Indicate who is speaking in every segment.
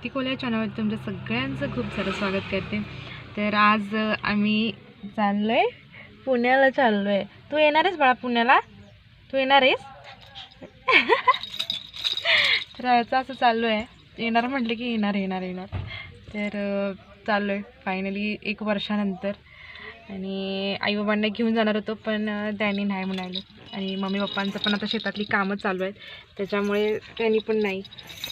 Speaker 1: माझ्या कोल्या चॅनलवर तुमच्या सगळ्यांचं खूप सारं स्वागत करते. तर आज आम्ही चाललो आहे पुण्याला चाललो आहे तू येणार आहेस बाळा पुण्याला? तू येणार आहेस तर याचं असं चाललो आहे येणार म्हटलं की येणार येणार येणार. तर चाललो आहे फायनली एक वर्षानंतर. आणि आईबाबांना घेऊन जाणार होतो पण त्यांनी नाही म्हणाले. आणि मम्मी पप्पांचं पण आता शेतातली कामं चालू आहेत. त्याच्यामुळे त्यांनी पण नाही.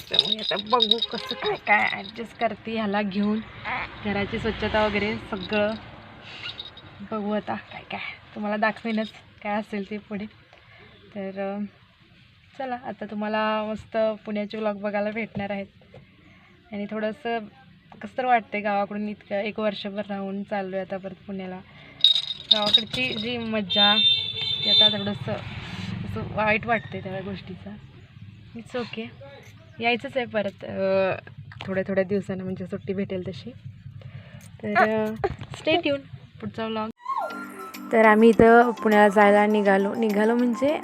Speaker 1: त्यामुळे आता बघू कसं काय काय ॲडजस्ट करते ह्याला घेऊन. घराची स्वच्छता वगैरे सगळं बघू आता काय काय. तुम्हाला दाखवेनच काय असेल ते पुढे. तर चला आता तुम्हाला मस्त पुण्याचे व्लॉग बघायला भेटणार आहेत. आणि थोडंसं कसं तर वाटते गावाकडून इतकं एक वर्षभर राहून चाललो आहे आता परत पुण्याला. गावाकडची जी मज्जा ती आता थोडंसं असं वाईट वाटते त्या गोष्टीचा. इट्स ओके यायचंच आहे परत थोड्या थोड्या दिवसानं म्हणजे सुट्टी भेटेल तशी. तर स्टेट येऊन पुढचा व्लॉग तर आम्ही इथं पुण्याला जायला निघालो. निघालो म्हणजे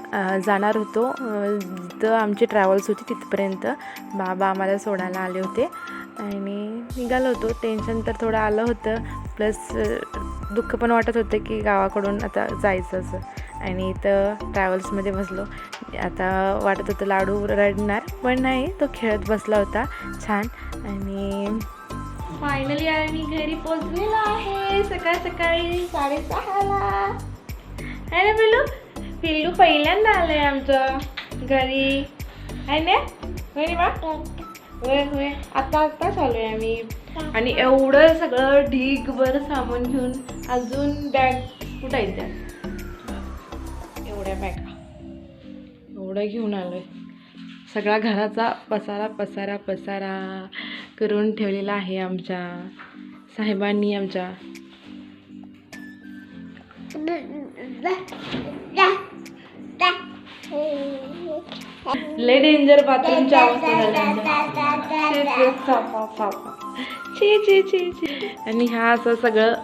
Speaker 1: जाणार होतो. अं, जिथं आमची ट्रॅव्हल्स होती तिथपर्यंत. बाबा आम्हाला सोडायला आले होते. आणि निघालो होतो. टेन्शन तर थोडं आलं होतं. प्लस दुःख पण वाटत होतं की गावाकडून आता जायचं असं. आणि इथं ट्रॅव्हल्समध्ये बसलो. आता वाटत होतं लाडू रडणार पण नाही तो खेळत बसला होता. छान. आणि फायनली आम्ही घरी पोचलेलो आहे. सकाळ सकाळी साडेसहाला. आहे ना पिल्लू पिल्लू पहिल्यांदा आलंय आमचं घरी. आहे ना? घरी बा. होय होय. आता आता चालू आहे आम्ही. आणि एवढं सगळं ढीगभर सामान घेऊन अजून बॅग कुठं त्या एवढ्या बॅगा एवढं घेऊन आलोय. सगळा घराचा पसारा पसारा पसारा करून ठेवलेला आहे आमच्या साहेबांनी आमच्या. लय डेंजर बाथरूमच्या अवस्था झाल्या ची आणि हा असं सगळं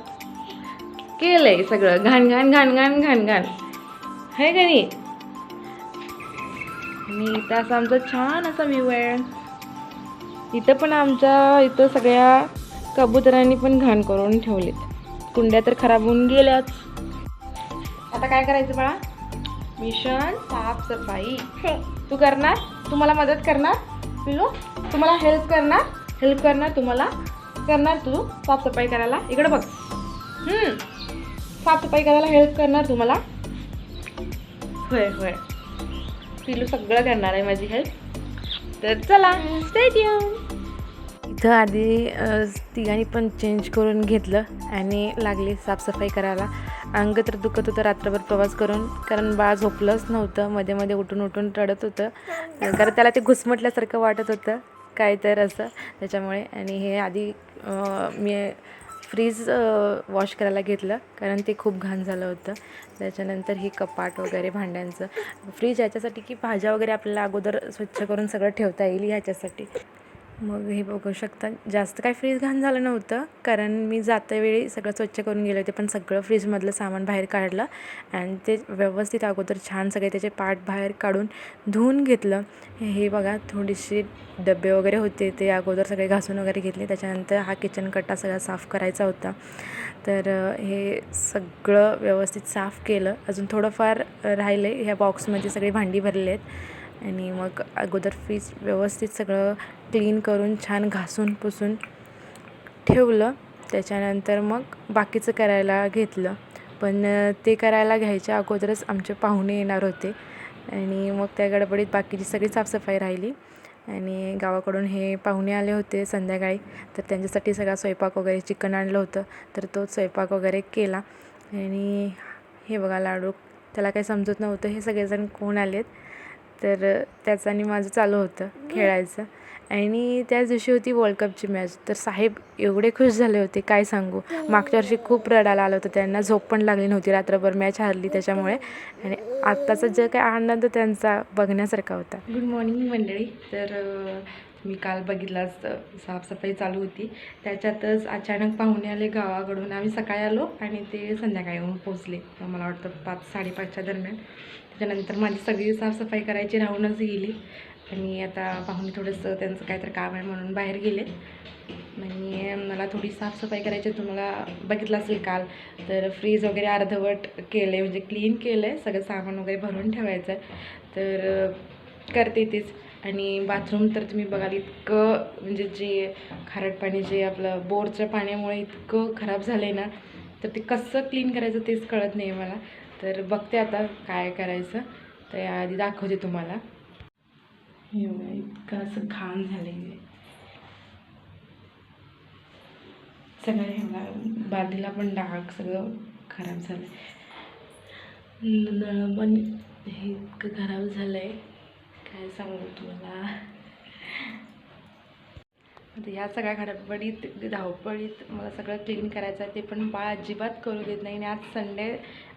Speaker 1: केलंय सगळं. घाण घाण घाण घाण घाण घाण. आहे का नाही? आणि इथं असं आमचा छान असा व्ह्यू आहे. इथं पण आमच्या इथं सगळ्या कबुतरांनी पण घाण करून ठेवलेत. कुंड्या तर खराब होऊन गेल्याच आता काय करायचं बाळा? मिशन साफसफाई तू करणार? तुम्हाला मदत करणार? पिलू तुम्हाला हेल्प करणार? हेल्प करणार तुम्हाला. करणार तू साफसफाई करायला. इकडे बघ. हम्म. साफसफाई करायला हेल्प करणार तुम्हाला. होय होय. पिलू सगळं करणार आहे माझी हेल्प तर चला स्टेडियम इथं आधी तिघांनी पण चेंज करून घेतलं आणि लागली साफसफाई करायला. अंग तर दुखत होतं रात्रभर प्रवास करून कारण बाळ झोपलंच नव्हतं. मध्ये मध्ये उठून उठून रडत होतं. कारण त्याला ते घुसमटल्यासारखं वाटत होतं काय तर असं. त्याच्यामुळे आणि हे आधी मी फ्रीज वॉश करायला घेतलं कारण ते खूप घाण झालं होतं. त्याच्यानंतर हे कपाट वगैरे भांड्यांचं. फ्रीज याच्यासाठी की भाज्या वगैरे आपल्याला अगोदर स्वच्छ करून सगळं ठेवता येईल ह्याच्यासाठी. मग हे बघू शकता. जास्त काय फ्रीज घाण झालं नव्हतं. कारण मी जातेवेळी सगळं स्वच्छ करून गेले होते. पण सगळं फ्रीजमधलं सामान बाहेर काढलं. आणि ते व्यवस्थित अगोदर छान सगळे त्याचे पार्ट बाहेर काढून धुवून घेतलं. हे बघा थोडीशी डबे वगैरे होते. ते अगोदर सगळे घासून वगैरे घेतले. त्याच्यानंतर हा किचन कट्टा सगळा साफ करायचा होता. तर हे सगळं व्यवस्थित साफ केलं. अजून थोडंफार राहिलं. आहे ह्या बॉक्समध्ये सगळी भांडी भरली आहेत आणि मग अगोदर फ्रीज व्यवस्थित सगळं क्लीन करून छान घासून पुसून ठेवलं. त्याच्यानंतर मग बाकीचं करायला घेतलं. पण ते करायला घ्यायच्या अगोदरच आमचे पाहुणे येणार होते. आणि मग त्या गडबडीत बाकीची सगळी साफसफाई राहिली. आणि गावाकडून हे पाहुणे आले होते संध्याकाळी. तर त्यांच्यासाठी सगळा स्वयंपाक वगैरे चिकन आणलं होतं. तर तो स्वयंपाक वगैरे केला. आणि हे बघा लाडू त्याला काही समजत नव्हतं हे सगळेजण कोण आलेत. तर त्याचं आणि माझं चालू होतं खेळायचं. आणि त्याच दिवशी होती वर्ल्ड कपची मॅच तर साहेब एवढे खुश झाले होते काय सांगू? मागच्या वर्षी खूप रडायला आलं होतं त्यांना झोप पण लागली नव्हती रात्रभर मॅच हरली त्याच्यामुळे. आणि आत्ताचा जे काय आनंद त्यांचा बघण्यासारखा होता. गुड मॉर्निंग मंडळी. तर मी काल बघितलाच साफसफाई चालू होती. त्याच्यातच अचानक पाहुणे आले गावाकडून. आम्ही सकाळी आलो आणि ते संध्याकाळी येऊन पोचले मला वाटतं पाच साडेपाचच्या दरम्यान. त्याच्यानंतर माझी सगळी साफसफाई करायची राहूनच गेली. आणि आता पाहुणे थोडंसं त्यांचं काहीतरी काम आहे म्हणून बाहेर गेले. आणि मला थोडी साफसफाई करायची आहे. तुम्हाला बघितलं असेल काल तर फ्रीज वगैरे अर्धवट केलं आहे म्हणजे क्लीन केलं आहे सगळं सामान वगैरे भरून ठेवायचं आहे तर करते तेच. आणि बाथरूम तर तुम्ही बघाल इतकं म्हणजे जे खारट पाणी जे आपलं बोरच्या पाण्यामुळे इतकं खराब झालं आहे ना तर ते कसं क्लीन करायचं तेच कळत नाही मला. तर बघते आता काय करायचं. तर याआधी दाखवते तुम्हाला. एवढं इतकं असं घाण झालेलं आहे. सगळं एवढा बादीला पण डाग सगळं खराब झालं नळ पण हे इतकं खराब झालं आहे काय सांगू तुम्हाला? आता ह्या सगळ्या खडबडीत धावपळीत मला सगळं क्लीन करायचं आहे ते पण बाळ अजिबात करू देत नाही आणि आज संडे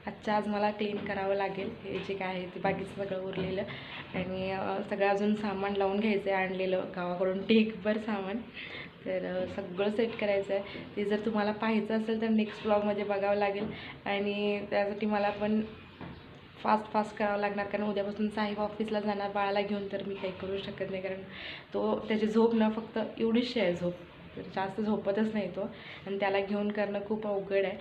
Speaker 1: आजच्या आज मला क्लीन करावं लागेल. हे जे काय आहे ते बाकीचं सगळं उरलेलं. आणि सगळं अजून सामान लावून घ्यायचं आहे आणलेलं गावाकडून टेकभर सामान. तर सगळं सेट करायचं आहे ते जर तुम्हाला पाहायचं असेल तर नेक्स्ट ब्लॉगमध्ये बघावं लागेल. आणि त्यासाठी मला पण फास्ट फास्ट करावं लागणार कारण उद्यापासून साहेब ऑफिसला जाणार बाळाला घेऊन तर मी काही करू शकत नाही कारण तो त्याची झोप ना फक्त एवढीशी आहे झोप. तर जास्त झोपतच नाही तो. आणि त्याला घेऊन करणं खूप अवघड आहे.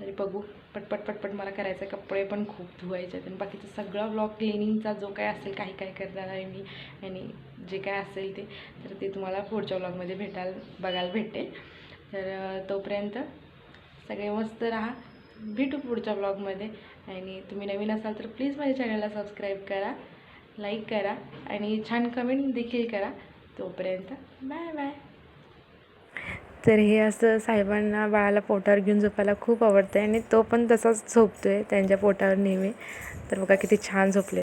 Speaker 1: तरी बघू. पटपट पटपट मला करायचं आहे कपडे पण खूप धुवायचे आहेत. आणि बाकीचं सगळं ब्लॉग क्लिनिंगचा जो काय असेल काही काय करणार आहे मी. आणि जे काय असेल ते. तर ते तुम्हाला पुढच्या ब्लॉगमध्ये भेटायला बघायला भेटेल तर तोपर्यंत सगळे मस्त राहा. भेटू पुढच्या ब्लॉगमध्ये आणि तुम्ही नवीन असाल तर प्लीज माझ्या चॅनलला सबस्क्राईब करा लाईक करा. आणि छान कमेंट देखील करा. तोपर्यंत बाय बाय तर हे असं साहेबांना बाळाला पोटावर घेऊन झोपायला खूप आवडतं आहे आणि तो पण तसाच झोपतो आहे त्यांच्या पोटावर नेहमी. तर बघा किती छान झोपले